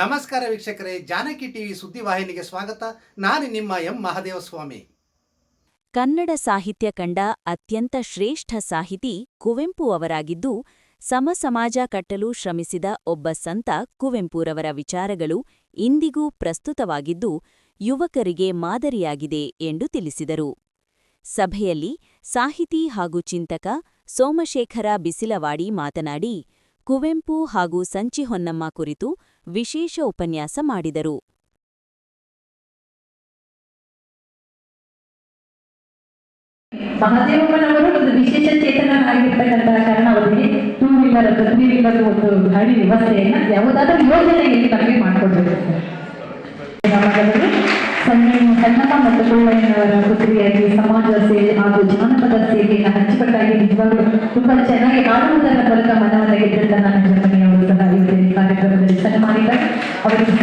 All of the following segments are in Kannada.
ನಮಸ್ಕಾರ ವೀಕ್ಷಕರೇ, ಜಾನಕಿ ಟಿವಿ ಸುದ್ದಿವಾಹಿನಿಗೆ ಸ್ವಾಗತ. ನಾನು ನಿಮ್ಮ ಎಂ ಮಹದೇವಸ್ವಾಮಿ. ಕನ್ನಡ ಸಾಹಿತ್ಯ ಕಂಡ ಅತ್ಯಂತ ಶ್ರೇಷ್ಠ ಸಾಹಿತಿ ಕುವೆಂಪು ಅವರಾಗಿದ್ದು, ಸಮಸಮಾಜ ಕಟ್ಟಲು ಶ್ರಮಿಸಿದ ಒಬ್ಬ ಸಂತ ಕುವೆಂಪುರವರ ವಿಚಾರಗಳು ಇಂದಿಗೂ ಪ್ರಸ್ತುತವಾಗಿದ್ದು, ಯುವಕರಿಗೆ ಮಾದರಿಯಾಗಿದೆ ಎಂದು ತಿಳಿಸಿದರು. ಸಭೆಯಲ್ಲಿ ಸಾಹಿತಿ ಹಾಗೂ ಚಿಂತಕ ಸೋಮಶೇಖರ ಬಿಸಿಲವಾಡಿ ಮಾತನಾಡಿ ಕುವೆಂಪು ಹಾಗೂ ಸಂಚಿ ಹೊನ್ನಮ್ಮ ಕುರಿತು ವಿಶೇಷ ಉಪನ್ಯಾಸ ಮಾಡಿದರು. ಮಹಾದೇವಪ್ಪನವರು ಒಂದು ವಿಶೇಷ ಚೇತನರಾಗಿರ್ತಕ್ಕಂತಹ ಕಾರಣ ಅವರಿಗೆ ಟೂ ವೀಲರ್ ತ್ರೀ ವೀಲರ್ ಒಂದು ಗಾಡಿ ವ್ಯವಸ್ಥೆಯನ್ನ ಯಾವುದಾದ್ರೂ ಯೋಜನೆಯಲ್ಲಿ ನಮಗೆ ಮಾಡಿಕೊಡ್ಬೇಕು. ಸಣ್ಣ ಸಣ್ಣಮ್ಮ ಮತ್ತು ಕುಳ್ಳಯ್ಯನವರ ಪುತ್ರಿಯಾಗಿ ಸಮಾಜ ಸೇವೆ ಹಾಗೂ ಜಾನಪದ ಸೇವೆಯನ್ನು ಹಂಚಿಕೊಟ್ಟಾಗಿ ನಿಜವಾಗ್ಲೂ ತುಂಬಾ ಚೆನ್ನಾಗಿ ಮಾಡುವುದರ ಮೂಲಕ ಮನವನ್ನ ಗೆದ್ದಂತ ನನ್ನ ಜರ್ಮನಿಯವರು ಸಹ ಈ ಕಾರ್ಯಕ್ರಮದಲ್ಲಿ ಸನ್ಮಾನಿತ ಅವರಿಗೆ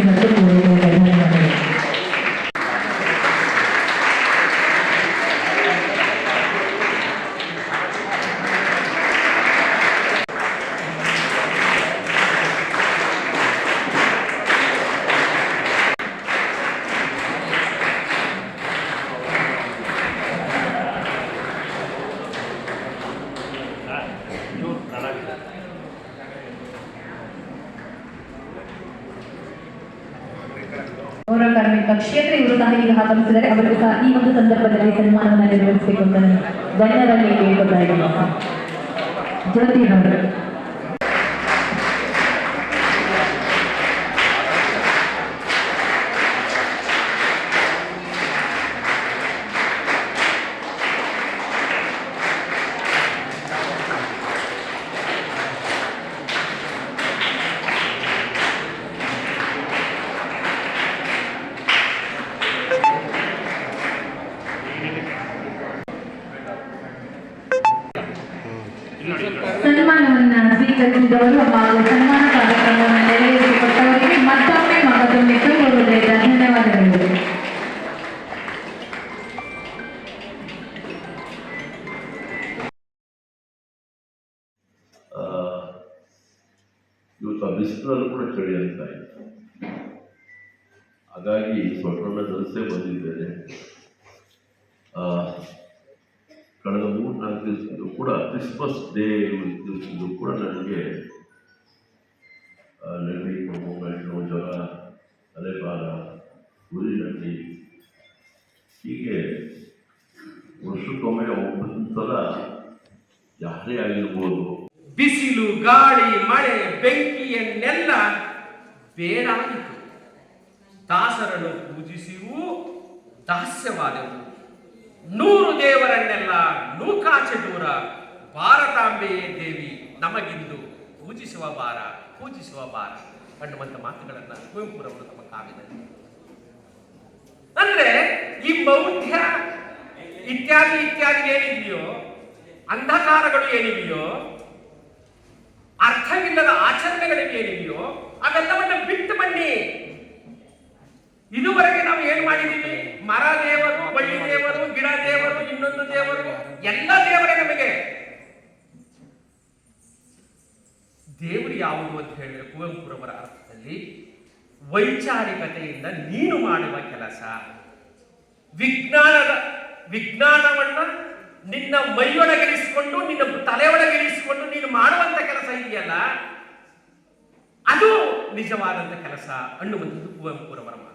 ಪೌರ ಕಾರ್ಮಿಕ ಕ್ಷೇತ್ರ ಇವರು ಸಹ ಈಗ ಅವರು ಸಹ ಈ ಒಂದು ಸಂದರ್ಭದಲ್ಲಿ ಸನ್ಮಾನವನ್ನು ನೆರವೇರಿಸಬೇಕು ಅಂತ ಕೇಳ್ಕೊತಾ ಇದ್ದೀನಿ. ಜ್ಯೋತಿ ಸನ್ಮಾನವನ್ನ ಸ್ವೀಕರಿಸಿದವರು ಹಾಗೂ ಸನ್ಮಾನ ಕಾರ್ಯಕ್ರಮವನ್ನು ನೆರವೇರಿಸಿಕೊಟ್ಟವರಿಗೆ ಮತ್ತೊಮ್ಮೆ ಮಗದೊಮ್ಮೆ ತುಂಬ ಧನ್ಯವಾದಗಳು. ಇವತ್ತು ಆ ಬಿಸಿಲಲ್ಲೂ ಕೂಡ ಚಳಿ ಆಗ್ತಾ ಇತ್ತು. ಹಾಗಾಗಿ ಸ್ವಲ್ಪವನ್ನ ಧರಿಸೇ ಬಂದಿದ್ದೇನೆ. ಕಳೆದ ಮೂರು ನಾಲ್ಕು ದಿವಸದ್ದು ಕೂಡ ಕ್ರಿಸ್ಮಸ್ ಡೇ ದಿವಸದ್ದು ಕೂಡ ನನಗೆ ನೆಗಡಿ ಕೆಮ್ಮು ಗಂಟು ಜ್ವರ ಅಲೆಪಾಲ ಉರಿನಲ್ಲಿ ಹೀಗೆ ವರ್ಷಕ್ಕೊಮ್ಮೆ ಒಂಬತ್ತು ಸಲ ಯಾರೇ ಆಗಿರ್ಬೋದು. ಬಿಸಿಲು, ಗಾಳಿ, ಮಳೆ, ಬೆಂಕಿಯನ್ನೆಲ್ಲ ಬೇಡಾಯಿತು ದಾಸರನ್ನು ಪೂಜಿಸಿಯೂ ದಾಸ್ಯವಾದವು. ನೂರು ದೇವರನ್ನೆಲ್ಲ ನೂಕಾಚೆ ದೂರ ಭಾರತಾಂಬೆಯೇ ದೇವಿ ನಮಗಿಂದು ಪೂಜಿಸುವ ಬಾರ ಪೂಜಿಸುವ ಬಾರ ಅನ್ನುವಂಥ ಮಾತುಗಳನ್ನು ಕುವೆಂಪುರವರು ತಮ್ಮ ಕಾವ್ಯದಲ್ಲಿ ಅಂದ್ರೆ ಈ ಮೌಢ್ಯ ಇತ್ಯಾದಿ ಇತ್ಯಾದಿ ಏನಿದೆಯೋ, ಅಂಧಕಾರಗಳು ಏನಿದೆಯೋ, ಅರ್ಥವಿಲ್ಲದ ಆಚರಣೆಗಳು ಏನಿದೆಯೋ, ಅವೆಲ್ಲವನ್ನ ಬಿಟ್ಟು ಬನ್ನಿ. ಇದುವರೆಗೆ ನಾವು ಏನ್ ಮಾಡಿದೀವಿ? ಮರ ದೇವರು, ಬಳ್ಳಿ ದೇವರು, ಗಿಡ ದೇವರು, ಇನ್ನೊಂದು ದೇವರು, ಎಲ್ಲ ದೇವರೇ ನಮಗೆ. ದೇವರು ಯಾವುದು ಅಂತ ಹೇಳಿದ್ರೆ ಕುವೆಂಪುರವರ ಅರ್ಥದಲ್ಲಿ ವೈಚಾರಿಕತೆಯಿಂದ ನೀನು ಮಾಡುವ ಕೆಲಸ. ವಿಜ್ಞಾನದ ವಿಜ್ಞಾನವನ್ನ ನಿನ್ನ ಮೈಯೊಳಗಿರಿಸಿಕೊಂಡು ನಿನ್ನ ತಲೆಯೊಳಗೆ ತಲೆಯೊಳಗಿರಿಸಿಕೊಂಡು ನೀನು ಮಾಡುವಂತ ಕೆಲಸ ಇದೆಯಲ್ಲ? ಅದು ನಿಜವಾದಂತ ಕೆಲಸ ಅನ್ನುವಂಥದ್ದು ಕುವೆಂಪುರವರ